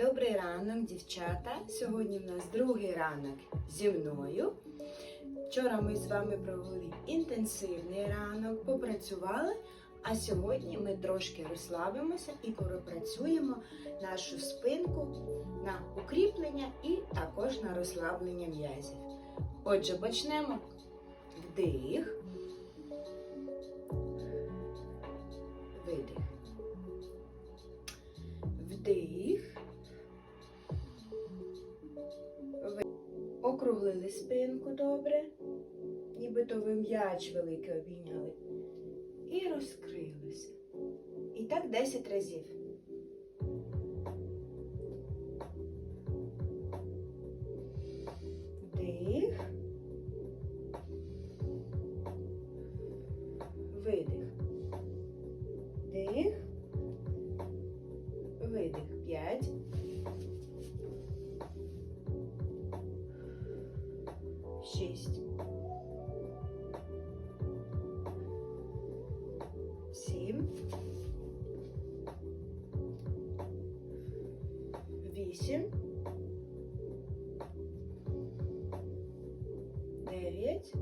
Добрий ранок, дівчата. Сьогодні в нас другий ранок зі мною. Вчора ми з вами провели інтенсивний ранок, попрацювали, а сьогодні ми трошки розслабимося і пропрацюємо нашу спинку на укріплення і також на розслаблення м'язів. Отже, почнемо. Вдих. Спинку добре, нібито ви м'яч великий обійняли. І розкрилися. І так 10 разів. Сім. Вісім. Дев'ять.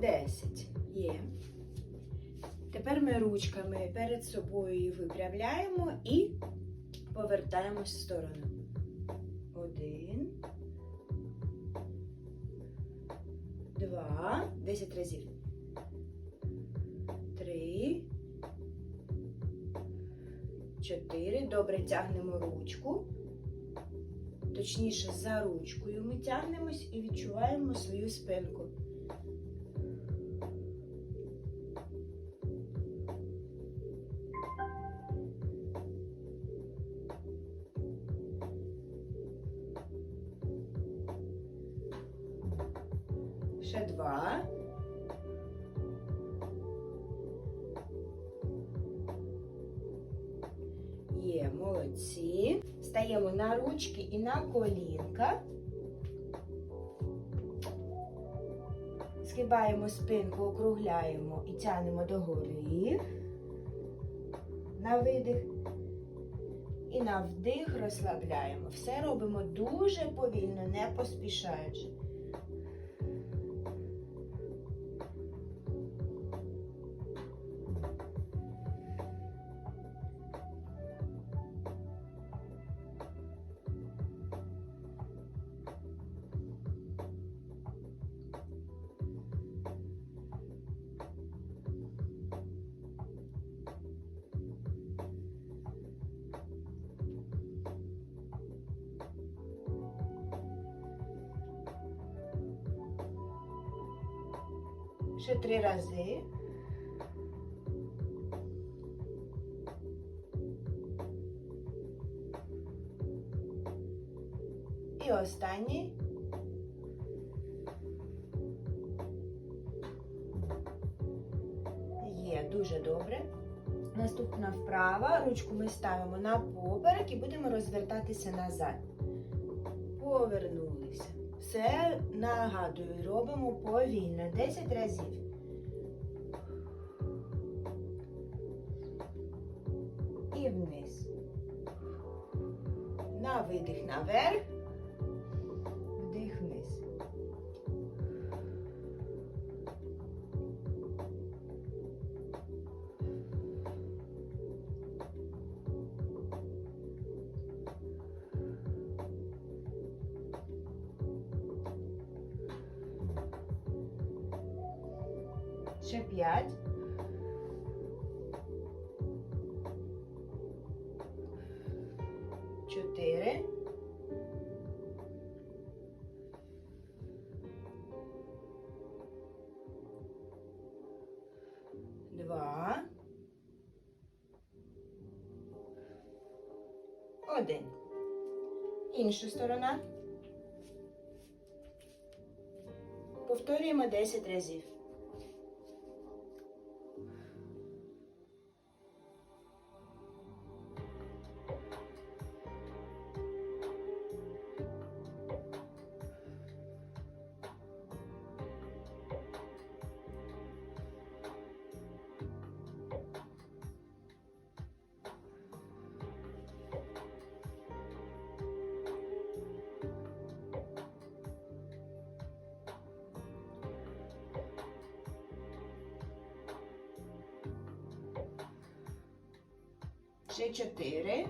Десять. Є. Тепер ми ручками перед собою її випрямляємо і повертаємось в сторону. Два. Десять разів. Три. Чотири. Добре тягнемо ручку. Точніше, за ручкою ми тягнемось і відчуваємо свою спинку. Є, молодці. Стаємо на ручки і на колінка. Згибаємо спинку, округляємо і тянемо догори. На видих. І на вдих розслабляємо. Все робимо дуже повільно, не поспішаючи. Ще три рази. І останній. Є, дуже добре. Наступна вправа. Ручку ми ставимо на поперек і будемо розвертатися назад. Повернулися. Все нагадую, робимо повільно 10 разів. І вниз. На видих наверх. Ще п'ять. Чотири. Два. Один. Інша сторона. Повторюємо 10 разів. Ще чотири.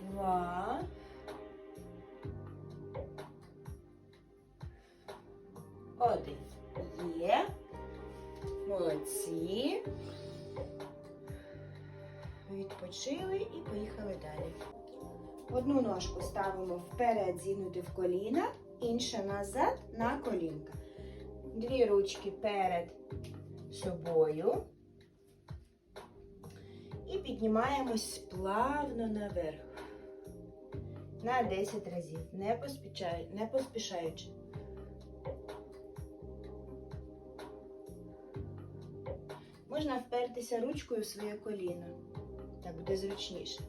Два. Один. Є. Відпочили і поїхали далі. Одну ножку ставимо вперед, зігнути в коліна, інша назад на колінка. Дві ручки перед собою. І піднімаємось плавно наверх. На 10 разів, не, поспішай, не поспішаючи. Можна впертися ручкою в своє коліно. Так буде зручніше.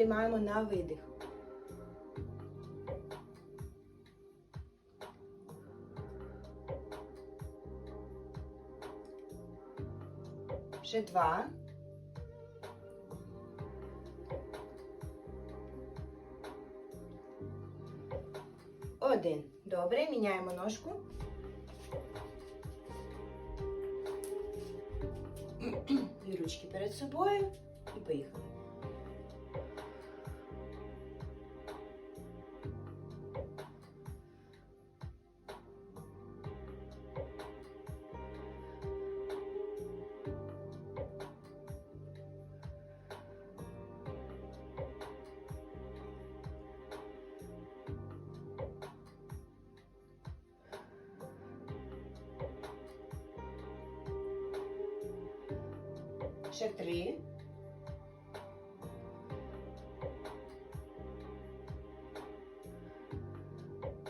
Підіймаємо на видих. Ще два. Один. Добре, міняємо ножку. І ручки перед собою. І поїхали. Ще три.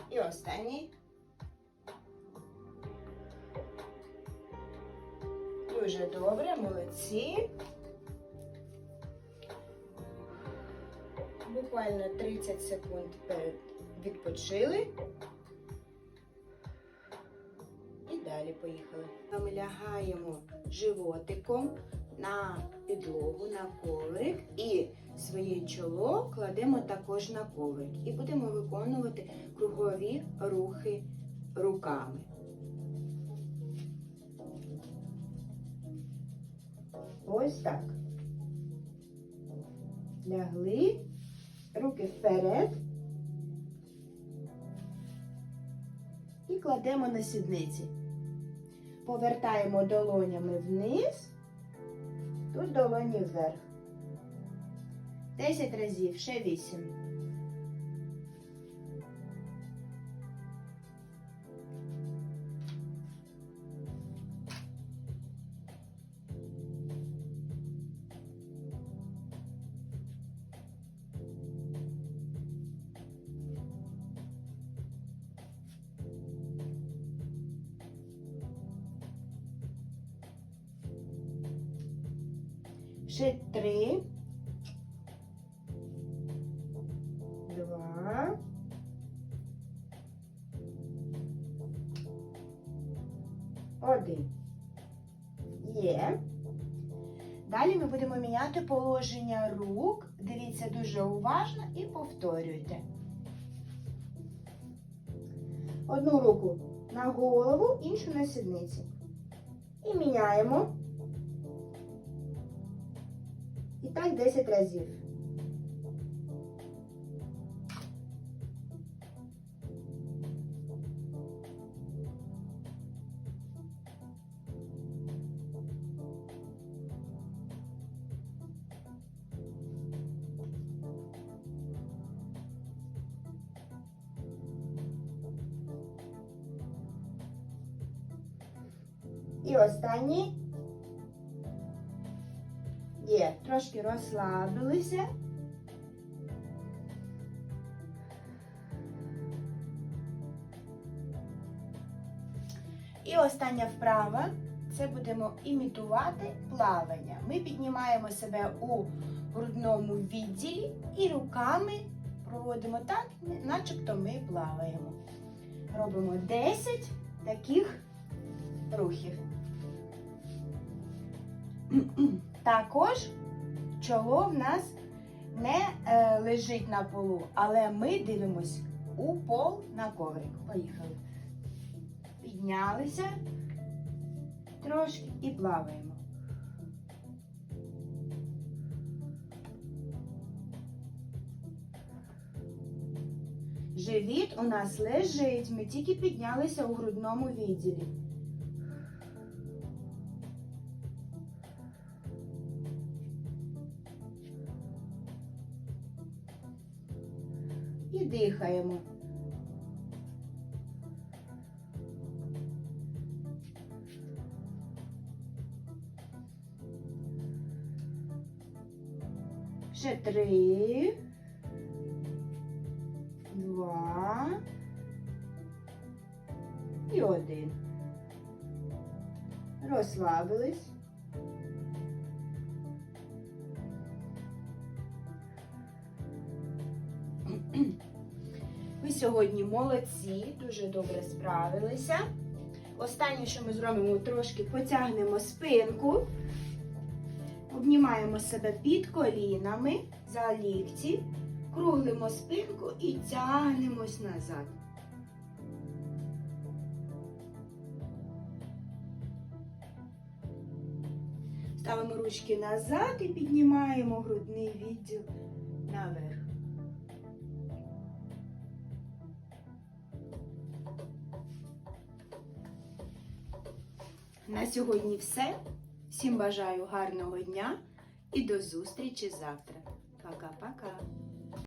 І останній. Дуже добре, молодці. Буквально 30 секунд відпочили. І далі поїхали. Ми лягаємо животиком на підлогу, на коврик і своє чоло кладемо також на коврик. І будемо виконувати кругові рухи руками. Ось так. Лягли, руки вперед і кладемо на сідниці. Повертаємо долонями вниз. Тут долоні вверх. 10 разів, ще 8. Ще три. Два. Один. Є. Далі ми будемо міняти положення рук. Дивіться дуже уважно і повторюйте. Одну руку на голову, іншу на сідниці. І міняємо. І так 10 разів. І останній. Трошки розслабилися. І остання вправа це будемо імітувати плавання. Ми піднімаємо себе у грудному відділі і руками проводимо так, начебто ми плаваємо. Робимо 10 таких рухів. Також чоло в нас не е, лежить на полу, але ми дивимось у пол на коврик. Поїхали. Піднялися трошки і плаваємо. Живіт у нас лежить, ми тільки піднялися у грудному відділі. І дихаємо. Ще три. Два. І один. Розслабились. Сьогодні молодці, дуже добре справилися. Останнє, що ми зробимо, трошки потягнемо спинку, обнімаємо себе під колінами за лікті, круглимо спинку і тягнемось назад. Ставимо ручки назад і піднімаємо грудний відділ наверх. На сьогодні все. Всім бажаю гарного дня і до зустрічі завтра. Пока.